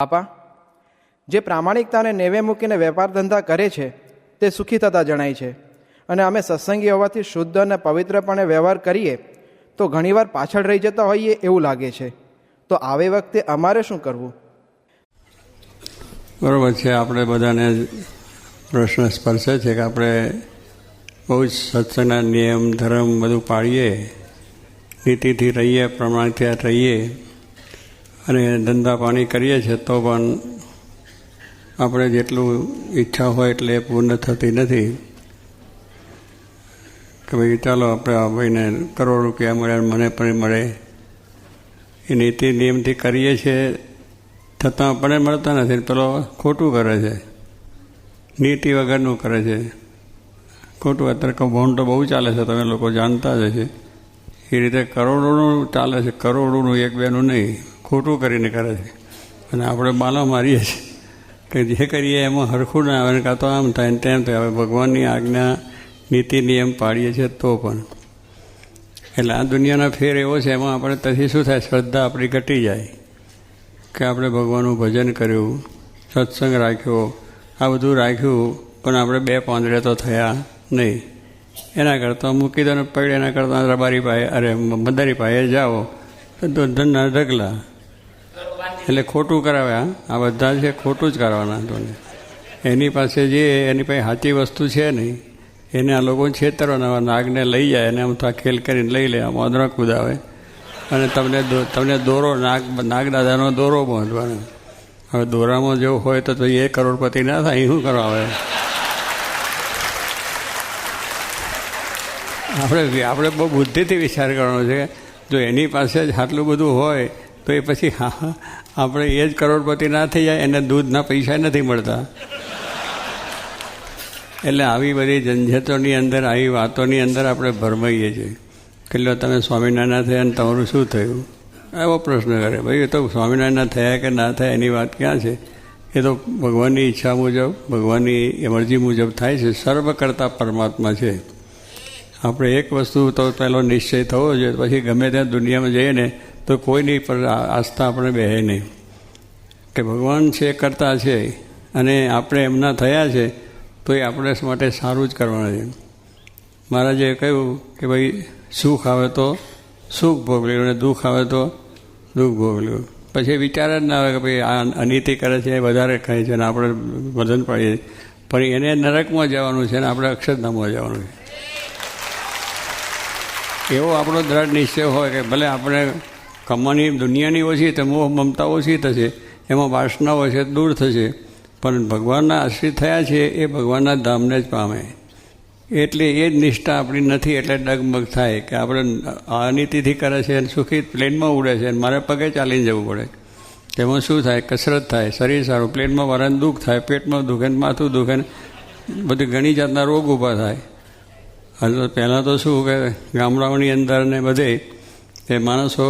આપા જે પ્રામાણિકતાને નેવે મૂકીને વેપાર ધંધા કરે છે, તે સુખી થતા જણાય છે. અને અમે સત્સંગી હોવાથી શુદ્ધ અને પવિત્રપણે વ્યવહાર કરીએ, તો ઘણીવાર પાછળ રહી જતા હોઈએ એવું લાગે છે. તો આવી વખતે અમારે શું કરવું? બરાબર છે, આપણે બધાને પ્રશ્ન સ્પર્શે છે કે આપણે બહુ જ સત્સંગના નિયમ, ધર્મ બધું પાળીએ, નીતિથી રહીએ, પ્રમાણથી રહીએ. અને ધંધા પાણી કરીએ છીએ તો પણ આપણે જેટલું ઈચ્છા હોય એટલે એ પૂર્ણ થતી નથી. કે ભાઈ ચાલો આપણે આ ભાઈને કરોડ રૂપિયા મળે મને પણ મળે. એ નીતિ નિયમથી કરીએ છીએ છતાં આપણને મળતા નથી પેલો ખોટું કરે છે. નીતિ વગરનું કરે છે. ખોટું અત્યારે કૌભાંડ તો બહુ ચાલે છે, તમે લોકો જાણતા જ હશે. એ રીતે કરોડોનું ચાલે છે, કરોડોનું એક બેનું નહીં. ખોટું કરીને કરે છે. અને આપણે બાલા મારીએ છીએ. કે જે કરીએ એમાં હરખું ના આવે કાં તો આમ થાય ને તેમ થાય. હવે ભગવાનની આજ્ઞા, નીતિ, નિયમ પાડીએ છીએ તો પણ. એટલે આ દુનિયાના ફેર એવો છે, એમાં આપણે પછી શું થાય? શ્રદ્ધા આપણી ઘટી જાય. કે આપણે ભગવાનનું ભજન કર્યું, સત્સંગ રાખ્યો, આ બધું રાખ્યું, પણ આપણે બે પાંદડે તો થયા નહીં. એના કરતાં મૂકી દો ને પડે એના કરતાં રબારી પાસે અરે મદારી પાસે જાઓ. તો ધનના ઢગલા. એટલે ખોટું કરાવ્યા આ બધા છે ખોટું જ કરવાના તોને એની પાસે જે એની પાસે સાચી વસ્તુ છે નહીં એને આ લોકો છેતરવાના નાગને લઈ જાય અને આમ તો ખેલ કરીને લઈ લે આમ અદરા કુદાવે અને તમને તમને દોરો નાગ નાગદાદાનો દોરો બાંધવાનો. હવે દોરામાં જેવું હોય તો એ કરોડપતિ ના થાય શું કરવા. આવે આપણે આપણે બહુ બુદ્ધિથી વિચાર કરવાનો છે જો એની પાસે જ આટલું બધું હોય તો એ પછી હા, આપણે એ જ કરોડપતિ ના થઈ જાય, એને દૂધના પૈસા નથી મળતા. એટલે આવી બધી ઝંઝટોની અંદર, આવી વાતોની અંદર આપણે ભરમાઈએ છીએ. કેટલો તમે સ્વામિનારાયણ થયા અને તમારું શું થયું? એવો પ્રશ્ન કરે, ભાઈ, એ તો સ્વામિનારાયણ થયા કે ના થયા, એની વાત ક્યાં છે? એ તો ભગવાનની ઈચ્છા મુજબ, ભગવાનની મરજી મુજબ થાય છે, સર્વ કરતા પરમાત્મા છે. આપણે એક વસ્તુ તો પહેલો નિશ્ચય થવો જોઈએ, પછી ગમે ત્યાં દુનિયામાં જઈએ ને તો કોઈની પર આસ્થા આપણે બેહે નહીં. કે ભગવાન છે, કરતા છે, અને આપણે એમના થયા છે, તો એ આપણે માટે સારું જ કરવાનું છે. મહારાજે કહ્યું કે ભાઈ, સુખ આવે તો સુખ ભોગ લેવું અને દુઃખ આવે તો દુઃખ ભોગ લેવું પછી વિચાર જ ના આવે કે ભાઈ, આ અનીતિ કરે છે વધારે ખાય છે, અને આપણે વજન પાડીએ. પણ એને નરકમાં જવાનું છે, અને આપણે અક્ષરધામમાં જવાનું છે. એવો આપણો દ્રઢ નિશ્ચય હોય કે ભલે આપણે કમાની દુનિયાની ઓછી તો મોહ મમતા ઓછી થશે, એમાં વાસનાઓ છે, દૂર થશે. પણ ભગવાનના આશ્રિત થયા છે, એ ભગવાનના ધામને જ પામે. એટલે એ જ નિષ્ઠા આપણી નથી, એટલે ડગમગ થાય કે આપણે અનિતિથી કરે છે અને સુખી પ્લેનમાં ઉડે છે અને મારે પગે ચાલીને જવું પડે. તેમાં શું થાય? કસરત થાય, શરીર સારું, પ્લેનમાં વારાને દુઃખ થાય, પેટમાં દુખે ને માથું દુખે ને બધી ઘણી જાતના રોગ ઊભા થાય. અને પહેલાં તો શું કે ગામડાઓની અંદર ને બધે એ માણસો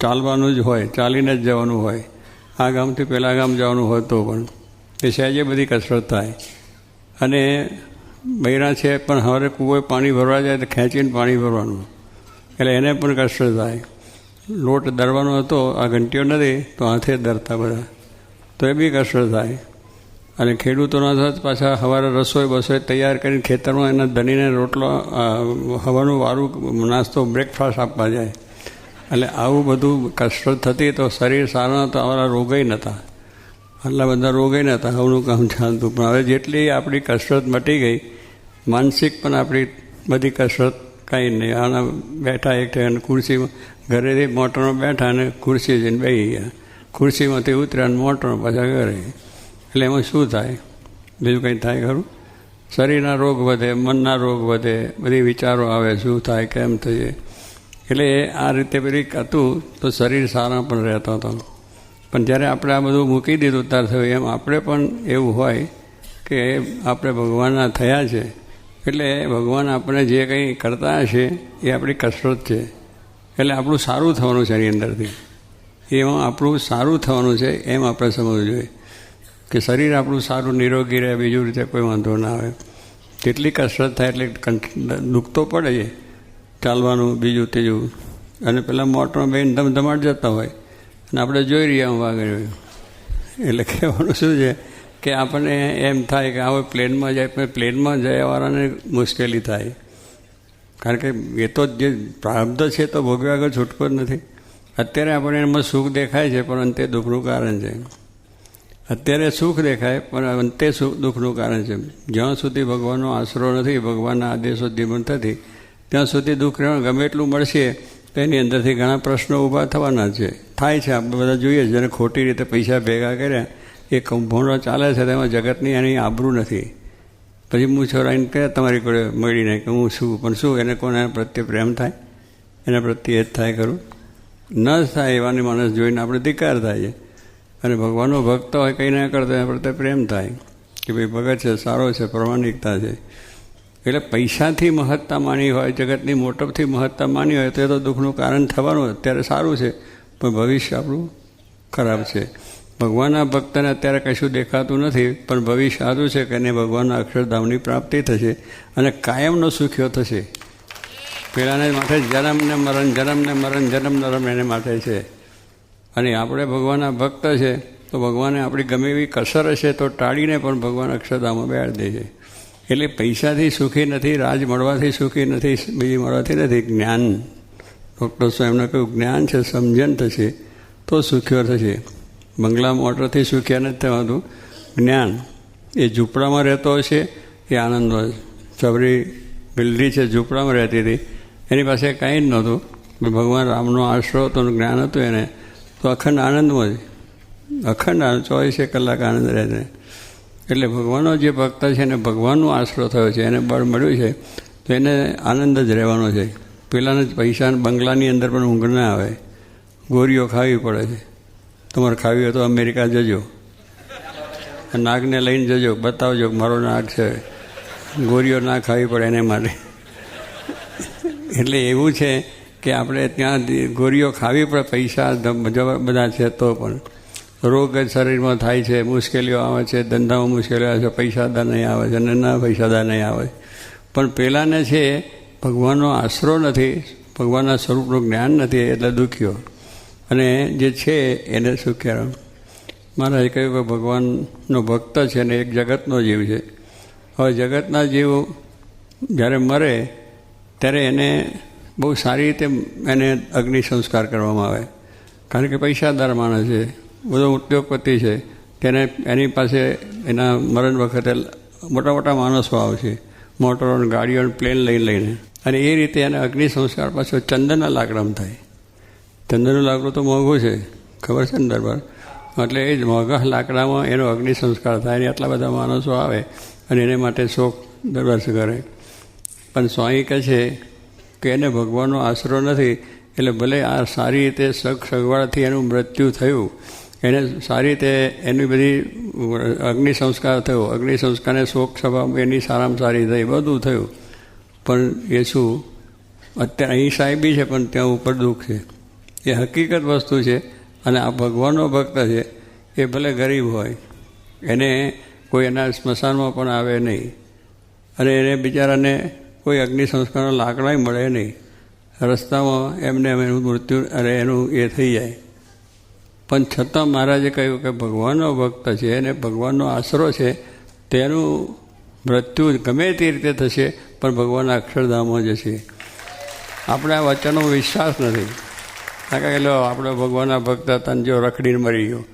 ચાલવાનું જ હોય, ચાલીને જ જવાનું હોય. આ ગામથી પહેલાં ગામ જવાનું હોય તો પણ. એ સહેજે બધી કસરત થાય. અને બૈરા છે પણ હવે કૂવે પાણી ભરવા જાય તો ખેંચીને પાણી ભરવાનું. એટલે એને પણ કસરત થાય. લોટ દરવાનો હતો, આ ઘંટીઓ નથી, તો હાથે દરતા બધા. તો એ બી કસરત થાય. અને ખેડૂતોના સાથે પાછા સવારે રસોઈ બસોઈ તૈયાર કરીને ખેતરમાં એના ધનીને રોટલો હવાનું વારું, નાસ્તો બ્રેકફાસ્ટ આપવા જાય. એટલે આવું બધું કસરત થતી તો શરીર સારા તો અમારા રોગય નહોતા આટલા બધા રોગય નહોતા હવનું કામ ચાલતું. પણ હવે જેટલી આપણી કસરત મટી ગઈ, માનસિક પણ આપણી બધી કસરત કાંઈ નહીં. આના બેઠા એક અને ખુરશીમાં, ઘરેથી મોટરમાં બેઠા અને ખુરશી જઈને બેસી ગયા. ખુરશીમાંથી ઉતર્યા અને મોટરમાં પાછા ઘરે. એટલે એમાં શું થાય? બીજું કંઈ થાય ખરું? શરીરના રોગ વધે, મનના રોગ વધે, બધી વિચારો આવે, શું થાય, કેમ થઈએ? એટલે આ રીતે પેલી હતું, તો શરીર સારા પણ રહેતા હતા. પણ જ્યારે આપણે આ બધું મૂકી દીધું, ત્યાર થયું એમ, આપણે પણ એવું હોય કે આપણે ભગવાનના થયા છે, એટલે ભગવાન આપણે જે કંઈ કરતા હશે એ આપણી કસરત છે. એટલે આપણું સારું થવાનું છે એની અંદરથી. એમાં આપણું સારું થવાનું છે એમ આપણે સમજવું જોઈએ. કે શરીર આપણું સારું, નિરોગી રહે, બીજું રીતે કોઈ વાંધો ના આવે. જેટલી કસરત થાય, એટલે દુઃખ તો પડે છે ચાલવાનું બીજું ત્રીજું. અને પેલા મોટરમાં બેન ધમધમાટ જતા હોય. અને આપણે જોઈ રહ્યા હું આગળ એટલે કહેવાનું શું છે કે આપણને એમ થાય કે હવે પ્લેનમાં જાય, પણ પ્લેનમાં જયાવાળાને મુશ્કેલી થાય. કારણ કે એ તો જે પ્રારબ્ધ છે તો ભોગવ્યા આગળ છૂટકો જ નથી. અત્યારે આપણને એમાં સુખ દેખાય છે, પણ અંતે દુઃખનું કારણ છે. અત્યારે સુખ દેખાય, પણ અંતે સુખ દુઃખનું કારણ છે. જ્યાં સુધી ભગવાનનો આશરો નથી, ભગવાનના આદેશો ધીમણ થતી ત્યાં સુધી દુઃખ રહેવાનું, ગમે એટલું મળશે, તો એની અંદરથી ઘણા પ્રશ્નો ઊભા થવાના છે. થાય છે, આપણે બધા જોઈએ છીએ જેને ખોટી રીતે પૈસા ભેગા કર્યા, એ કૌભાંડો ચાલે છે તેમાં જગતની એની આબરૂ નથી. પછી હું છોરાઈને કહે, તમારી જોડે મળીને કે હું શું પણ શું એને કોને પ્રત્યે પ્રેમ થાય? એના પ્રત્યે જ થાય ખરું. ન થાય એવાની માણસ જોઈને આપણે ધિકાર થાય છે. અને ભગવાનનો ભક્ત હોય, કંઈ ના કરતો, એના પ્રત્યે પ્રેમ થાય. કે ભાઈ ભગત છે, સારો છે, પ્રમાણિકતા છે. એટલે પૈસાથી મહત્તા માની હોય, જગતની મોટપથી મહત્તા માની હોય, તો એ તો દુઃખનું કારણ થવાનું અત્યારે સારું છે. પણ ભવિષ્ય આપણું ખરાબ છે. ભગવાનના ભક્તને અત્યારે કશું દેખાતું નથી, પણ ભવિષ્ય સારું છે કે એને ભગવાનના અક્ષરધામની પ્રાપ્તિ થશે અને કાયમનો સુખ્યો થશે. પેલાને માથે જન્મ ને મરણ જન્મ ને મરણ જન્મ નરમ એને માટે છે. અને આપણે ભગવાનના ભક્ત છે, તો ભગવાને આપણી ગમે એવી કસર હશે તો ટાળીને પણ ભગવાન અક્ષરધામમાં બેહાડી દે છે. એટલે પૈસાથી સુખી નથી, રાજ મળવાથી સુખી નથી, બીજી મળવાથી નથી. જ્ઞાન. ડૉક્ટર સ્વામીને કહ્યું, જ્ઞાન છે, સમજણ થશે તો સુખ્યો થશે. બંગલા મોટરથી સુખ્યા નથી થવાનું જ્ઞાન. એ ઝૂંપડામાં રહેતો હશે એ આનંદ સબરી બિલ્ડી છે, ઝૂંપડામાં રહેતી હતી. એની પાસે કાંઈ જ નહોતું. ભગવાન રામનો આશરો હતો જ્ઞાન હતું એને. તો અખંડ આનંદમાં જ. અખંડ આનંદ ચોવીસે કલાક આનંદ રહે છે. એટલે ભગવાનનો જે ભક્ત છે એને ભગવાનનો આશરો થયો છે, એને બળ મળ્યું છે, તો એને આનંદ જ રહેવાનો છે. પેલાને પૈસા બંગલાની અંદર પણ ઊંઘ ના આવે. ગોરીઓ ખાવી પડે છે. તમારે ખાવી હોય તો અમેરિકા જજો. નાગને લઈને જજો. બતાવજો મારો નાગ છે. ગોરીઓ ના ખાવી પડે એને માટે. એટલે એવું છે કે આપણે ત્યાં ગોરીઓ ખાવી પડે, પૈસા બધા છે તો પણ. રોગ જ શરીરમાં થાય છે, મુશ્કેલીઓ આવે છે, ધંધામાં મુશ્કેલીઓ આવે છે, પૈસાદાર નહીં આવે છે અને ના પૈસાદાર નહીં આવે. પણ પહેલાંને છે, ભગવાનનો આશરો નથી, ભગવાનના સ્વરૂપનું જ્ઞાન નથી, એટલે દુખ્યો. અને જે છે, એને સુખ્યા મહારાજે કહ્યું કે ભગવાનનો ભક્ત છે ને એક જગતનો જીવ છે. હવે જગતના જીવ જ્યારે મરે, ત્યારે એને બહુ સારી રીતે એને અગ્નિ સંસ્કાર કરવામાં આવે. કારણ કે પૈસાદાર માણસ છે. બધો ઉદ્યોગપતિ છે. તેને એની પાસે એના મરણ વખતે મોટા મોટા માણસો આવશે. મોટરો ગાડીઓ પ્લેન લઈને લઈને. અને એ રીતે એને અગ્નિ સંસ્કાર પાછો ચંદનના લાકડામાં થાય. ચંદનનું લાકડું તો મોંઘું છે. ખબર છે ને દરબાર એટલે એ જ મોંઘા લાકડામાં એનો અગ્નિ સંસ્કાર થાય અને આટલા બધા માણસો આવે અને એને માટે શોખ દરબાર કરે પણ સ્વામી કહે છે કે એને ભગવાનનો આશરો નથી. એટલે ભલે આ સારી રીતે સગ સગવડથી એનું મૃત્યુ થયું એને સારી રીતે એની બધી, અગ્નિ સંસ્કાર થયો. અગ્નિ સંસ્કારને શોક સભા એની સારામાં સારી થઈ. બધું થયું. પણ એ શું અત્યારે અહીં સાહેબી છે, પણ ત્યાં ઉપર દુઃખ છે. એ હકીકત વસ્તુ છે અને આ ભગવાનનો ભક્ત છે, એ ભલે ગરીબ હોય, એને કોઈ એના સ્મશાનમાં પણ આવે નહીં. અને એને બિચારાને કોઈ અગ્નિ સંસ્કારનો લાકડાય મળે નહીં. રસ્તામાં એમને એનું મૃત્યુ, અને એનું એ થઈ જાય. પણ છતાં મહારાજે કહ્યું કે ભગવાનનો ભક્ત છે અને ભગવાનનો આશરો છે, તેનું મૃત્યુ ગમે તે રીતે થશે, પણ ભગવાનના અક્ષરધામો જશે. આપણે આ વચનો વિશ્વાસ નથી. કારણ કે લો, આપણે ભગવાનના ભક્ત હતા જો રખડીને મરી ગયો.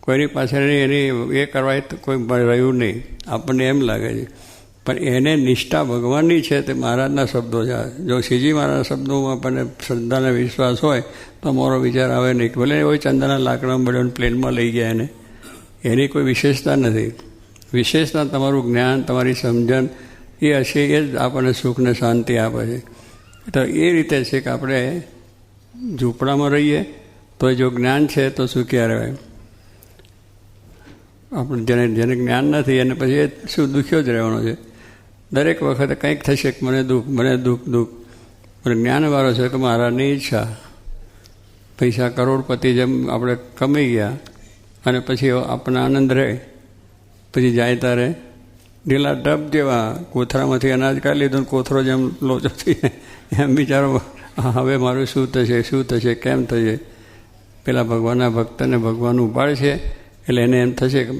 કોઈની પાસે એની એ કરવા કોઈ રહ્યું નહીં. આપણને એમ લાગે છે. પણ એને નિષ્ઠા ભગવાનની છે તે મહારાજના શબ્દો છે. જો શ્રીજી મહારાજના શબ્દોમાં આપણને શ્રદ્ધાને વિશ્વાસ હોય, તો અમારો વિચાર આવે નહીં. ભલે હોય ચંદાના લાકડામાં બળ્યો પ્લેનમાં લઈ ગયા એને. એની કોઈ વિશેષતા નથી. વિશેષતા તમારું જ્ઞાન, તમારી સમજણ, એ હશે, એ જ આપણને સુખ ને શાંતિ આપે છે. તો એ રીતે છે કે આપણે ઝૂંપડામાં રહીએ, તો જો જ્ઞાન છે તો સુખ્યા રહેવાય. આપણે જેને જેને જ્ઞાન નથી, એને પછી એ શું દુખ્યો જ રહેવાનો છે. દરેક વખતે કંઈક થશે કે મને દુઃખ મને દુઃખ દુઃખ. પણ જ્ઞાનવાળો છે કે મારાની ઈચ્છા. પૈસા કરોડપતિ જેમ આપણે કમાઈ ગયા અને પછી આપણને આનંદ રહે. પછી જાય તારે ઢીલા ડબ જેવા કોથરામાંથી અનાજ કાઢી લીધું કોથરો જેમ લોચો થઈ એમ બિચારો હવે મારું શું થશે શું થશે, કેમ થશે? પેલા ભગવાનના ભક્તને ભગવાન ઉપાડશે એટલે એને એમ થશે કે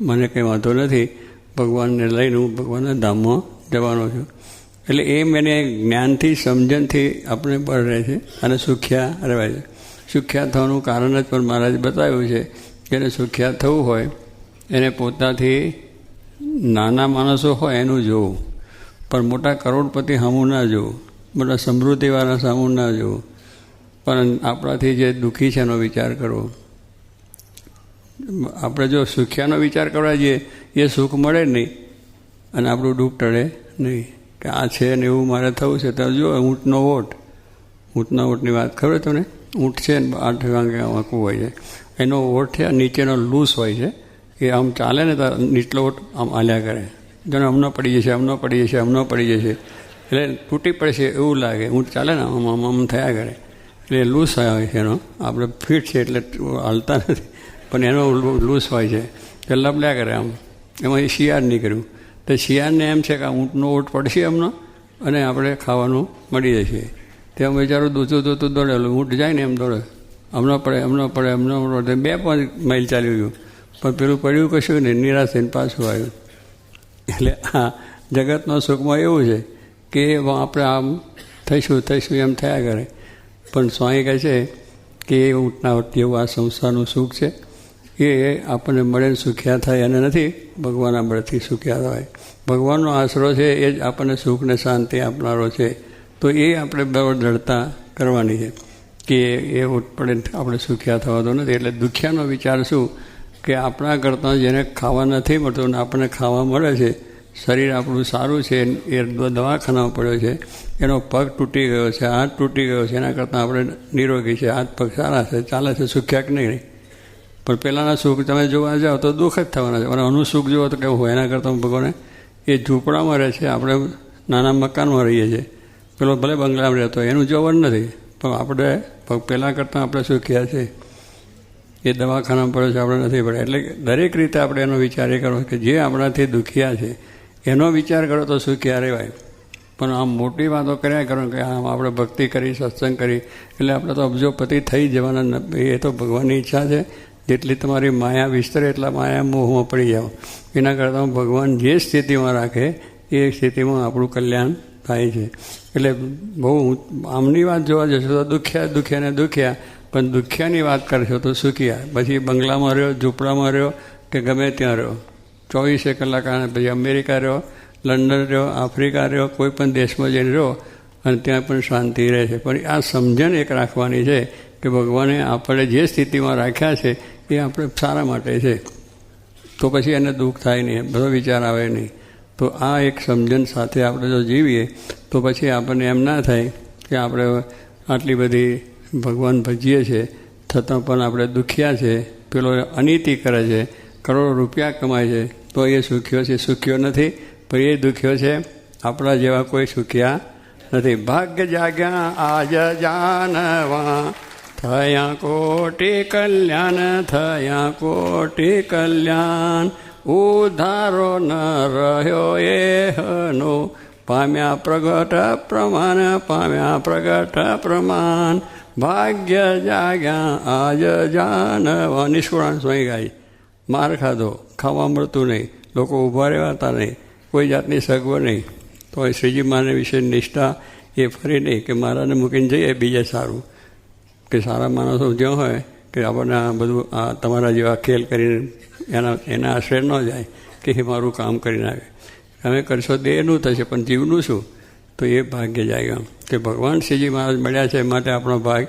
મને કંઈ વાંધો નથી. ભગવાનને લઈને હું ભગવાનના ધામમાં જવાનો છું. એટલે એ મને જ્ઞાનથી, સમજણથી આપણે બળ રહે છે અને સુખ્યા રહેવાય છે. સુખ્યા થવાનું કારણ જ પણ મહારાજ બતાવ્યું છે કે એને સુખ્યા થવું હોય, એને પોતાથી નાના માણસો હોય એનું જોવું. પણ મોટા કરોડપતિ સામું ના જોવું. મોટા સમૃદ્ધિવાળા સામું ના જોવું. પણ આપણાથી જે દુઃખી છે એનો વિચાર કરવો. આપણે જો સુખ્યાનો વિચાર કરવા જઈએ એ સુખ મળે નહીં. અને આપણું દુઃખ ટળે નહીં. કે આ છે ને એવું મારે થવું છે. તો જો ઊંટનો ઓટ. ઊંટના ઓટની વાત ખબર તમને? ઊંટ છે ને આઠ વાગે વાંકું હોય છે. એનો ઓટ છે, નીચેનો લૂસ હોય છે. એ આમ ચાલે ને તો નીચલો ઓટ આમ હાલ્યા કરે. જેને હમણો પડી જશે, હમણો પડી જશે, હમણો પડી જશે. એટલે તૂટી પડશે એવું લાગે. ઊંટ ચાલે ને આમ આમ આમ થયા કરે. એટલે લૂસ હોય છે એનો. આપણે ફિટ છે એટલે હાલતા નથી. પણ એનો લૂસ હોય છે. તે લબલ્યા કરે આમ. એમાં એ શિયાળ નીકળ્યું. તો શિયાળને એમ છે કે આ ઊંટનો ઓટ પડશે એમનો અને આપણે ખાવાનું મળી જશે. ત્યાં બિચારું દૂધું દૂધું દોડેલું, ઊંટ જાય ને એમ દોડે. હમણાં પડે હમણાં પડે હમણાં પડે બે પાંચ માઇલ ચાલ્યું ગયું. પણ પેલું પડ્યું કશું ને નિરાશ થઈને પાછું આવ્યું. એટલે આ જગતનો સુખમાં એવું છે કે આપણે આમ થઈશું થઈશું એમ થયા કરે. પણ સ્વાઈ કહે છે કે એ ઊંટના જેવું આ સંસારનું સુખ છે. એ આપણને મળે ને સુખ્યા થાય અને નથી ભગવાનના બળથી સુખ્યા થાય. ભગવાનનો આશરો છે એ જ આપણને સુખ ને શાંતિ આપનારો છે. તો એ આપણે દળતા કરવાની છે કે એ ઉઠપડે આપણે સુખ્યા થવા તો નથી. એટલે દુખ્યાનો વિચાર શું? કે આપણા કરતાં જેને ખાવા નથી મળતું ને આપણને ખાવા મળે છે, શરીર આપણું સારું છે, એ દવાખાનામાં પડ્યો છે, એનો પગ તૂટી ગયો છે, હાથ તૂટી ગયો છે, એના કરતાં આપણે નિરોગી છે, હાથ પગ સારા છે, ચાલે છે, સુખ્યા કે નહીં? પણ પહેલાંના સુખ તમે જોવા જાઓ તો દુઃખ જ થવાના છે. અને આનું સુખ જુઓ તો કેવું હોય એના કરતાં ભગવાને એ ઝૂંપડામાં રહે છે. આપણે નાના મકાનમાં રહીએ છીએ. પેલો ભલે બંગલામાં રહેતો હોય, એનું જોવાનું નથી. પણ આપણે પહેલાં કરતાં આપણે સુખ્યા છે એ દવાખાનામાં પડે છે આપણે નથી પડે એટલે દરેક રીતે આપણે એનો વિચાર એ કરવો કે જે આપણાથી દુખ્યા છે, એનો વિચાર કરો તો સુખ્યા રહેવાય. પણ આમ મોટી વાતો કર્યા કરો કે આમ આપણે ભક્તિ કરી, સત્સંગ કરી, એટલે આપણે તો અબજોપતિ થઈ જવાના એ તો ભગવાનની ઈચ્છા છે. જેટલી તમારી માયા વિસ્તરે, એટલા માયા મોહમાં પડી જાઓ. એના કરતાં ભગવાન જે સ્થિતિમાં રાખે, એ સ્થિતિમાં આપણું કલ્યાણ થાય છે. એટલે બહુ આમની વાત જોવા જશો તો દુખ્યા દુખ્યાને દુખ્યા, પણ દુખ્યાની વાત કરશો તો સુખ્યા. પછી બંગલામાં રહ્યો, ઝૂંપડામાં રહ્યો, કે ગમે ત્યાં રહ્યો. ચોવીસે કલાક પછી અમેરિકા રહ્યો, લંડન રહ્યો, આફ્રિકા રહ્યો, કોઈ પણ દેશમાં જઈને રહ્યો, અને ત્યાં પણ શાંતિ રહે છે. પણ આ સમજણ એક રાખવાની છે કે ભગવાને આપણે જે સ્થિતિમાં રાખ્યા છે, એ આપણે સારા માટે છે. તો પછી એને દુઃખ થાય નહીં, બધો વિચાર આવે નહીં. તો આ એક સમજણ સાથે આપણે જો જીવીએ, તો પછી આપણને એમ ના થાય કે આપણે આટલી બધી ભગવાન ભજીએ છીએ છતાં પણ આપણે દુખ્યા છે, પેલો અનીતિ કરે છે, કરોડો રૂપિયા કમાય છે, તો એ સુખ્યો છે, સુખ્યો નથી, પણ એ દુખ્યો છે, આપણા જેવા કોઈ સુખ્યા નથી. ભાગ્ય જાગ્યા આજ જાનવા થયા કોટી કલ્યાણ, થયા કોટી કલ્યાણ. ઉધારો ન રહ્યો એ હનો પામ્યા પ્રગટ પ્રમાણ, પામ્યા પ્રગટ પ્રમાણ. ભાગ્ય જાગ્યા, આજ જાનવા. નિષ્કુળાન સ્વાઈ ગાય, માર ખાધો, ખાવા મળતું નહીં. લોકો ઊભા રહેવાતા નહીં. કોઈ જાતની સગવડ નહીં. તો શ્રીજી માને વિશે નિષ્ઠા એ ફરી નહીં કે મારાને મૂકીને જઈએ, બીજે સારું. કે સારા માણસો જ્યાં હોય કે આપણને આ બધું, આ તમારા જેવા ખેલ કરીને એના એના આશ્રય ન જાય કે એ મારું કામ કરીને આવે. તમે કરશો તો એનું થશે, પણ જીવનું શું? તો એ ભાગ્ય જાગ્યા કે ભગવાન શ્રીજી મહારાજ મળ્યા છે માટે આપણો ભાગ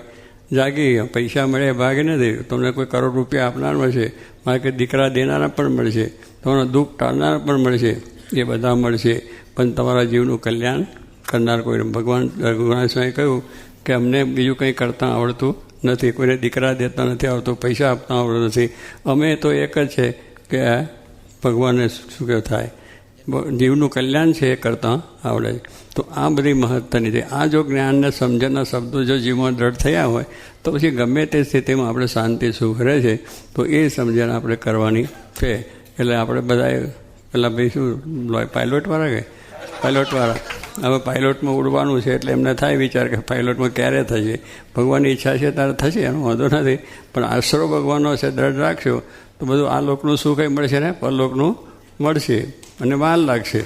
જાગી ગયો. પૈસા મળે ભાગ નથી. તમને કોઈ કરોડ રૂપિયા આપનાર મળશે, મારે કે દીકરા દેનારા પણ મળશે, તમારા દુઃખ ટાળનારા પણ મળશે, એ બધા મળશે. પણ તમારા જીવનું કલ્યાણ કરનાર કોઈ ભગવાન રઘુનાથ કહ્યું કે અમને બીજું કંઈ કરતાં આવડતું નથી, કોઈને દીકરા દેતા નથી આવડતું, પૈસા આપતા આવડતું નથી. અમે તો એક જ છે કે ભગવાનને શું કે થાય. જીવનું કલ્યાણ છે એ કરતાં આવડે તો આ બધી મહત્વની છે. આ જો જ્ઞાનને સમજણના શબ્દો જો જીવમાં દ્રઢ થયા હોય, તો પછી ગમે તે સ્થિતિમાં આપણે શાંતિ સુખ રહે છે, તો એ સમજણ આપણે કરવાની છે. એટલે આપણે બધાએ, પેલા ભાઈ શું પાયલોટવાળા કે? પાયલોટવાળા હવે પાયલોટમાં ઉડવાનું છે એટલે એમને થાય વિચાર કે પાયલોટમાં ક્યારે થશે? ભગવાનની ઈચ્છા છે ત્યારે થશે, એનો વાંધો નથી. પણ આશરો ભગવાનનો છે, દ્રઢ રાખશો, તો બધું આ લોકનું સુખ કંઈ મળશે ને? પરલોકનું મળશે. અને વાર લાગશે.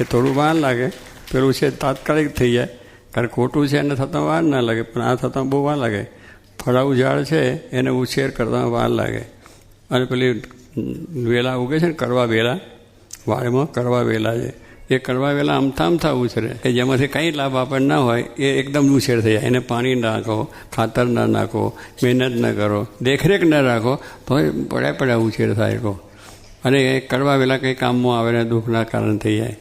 એ થોડું વાર લાગે. પેલું છે તાત્કાલિક થઈ જાય. કારણ ખોટું છે એને થતાં વાર ના લાગે, પણ આ થતાં બહુ વાર લાગે. ફળાવું ઝાડ છે, એને ઉછેર કરતાં વાર લાગે. અને પેલી વેલા ઉગે છે ને, કરવા વેલા. વાળમાં કરવા વેલા છે. એ કરવા વેલા અમથા ઉછરે કે જેમાંથી કંઈ લાભ આપણને ના હોય, એ એકદમ ઉછેર થઈ જાય. એને પાણી નાખો ખાતર ના નાખો, મહેનત ના કરો, દેખરેખ ના રાખો તો પડ્યા પડ્યા ઉછેર થાય કહો અને એ કડવા વેલા કંઈ કામમાં આવે ને દુઃખના કારણ થઈ જાય.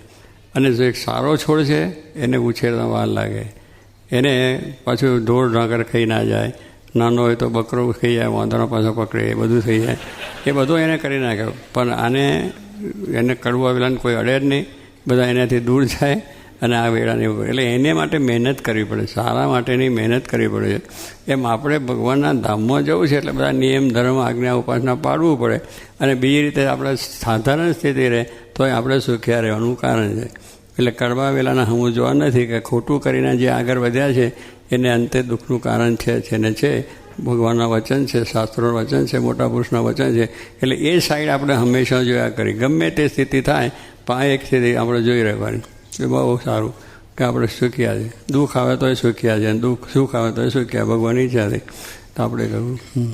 અને જો એક સારો છોડ છે, એને ઉછેરતા વાર લાગે. એને પાછું ઢોર ઢાંકર ખાઈ ના જાય. નાનો હોય તો બકરો ખાઈ જાય, વાંદરો પાછો પકડે, એ બધું થઈ જાય. એ બધું એને કરી નાખ્યો. પણ આને, એને કડવા વેલાને કોઈ અડે જ નહીં. બધા એનાથી દૂર જાય અને આ વેળાને એટલે એને માટે મહેનત કરવી પડે. સારા માટેની મહેનત કરવી પડે. છે એમ આપણે ભગવાનના ધામમાં જવું છે એટલે બધા નિયમ, ધર્મ, આજ્ઞા, ઉપાસના પાડવું પડે. અને બીજી રીતે આપણે સાધારણ સ્થિતિ રહે, તોય આપણે સુખ્યા રહેવાનું કારણ છે. એટલે કડવા વેલાના હું જોવા નથી કે ખોટું કરીને જે આગળ વધ્યા છે, એને અંતે દુઃખનું કારણ છે છે ને છે. ભગવાનના વચન છે, શાસ્ત્રોનું વચન છે, મોટા પુરુષના વચન છે. એટલે એ સાઈડ આપણે હંમેશા જોયા કરી ગમે તે સ્થિતિ થાય પણ આ એક સ્થિતિ આપણે જોઈ રહેવાની એ બહુ સારું કે આપણે સુખ્યા છે. દુઃખ આવે તો એ સુખ્યા છે દુઃખ સુખ આવે તો એ સુખ્યા ભગવાનની છે. તો આપણે હમ.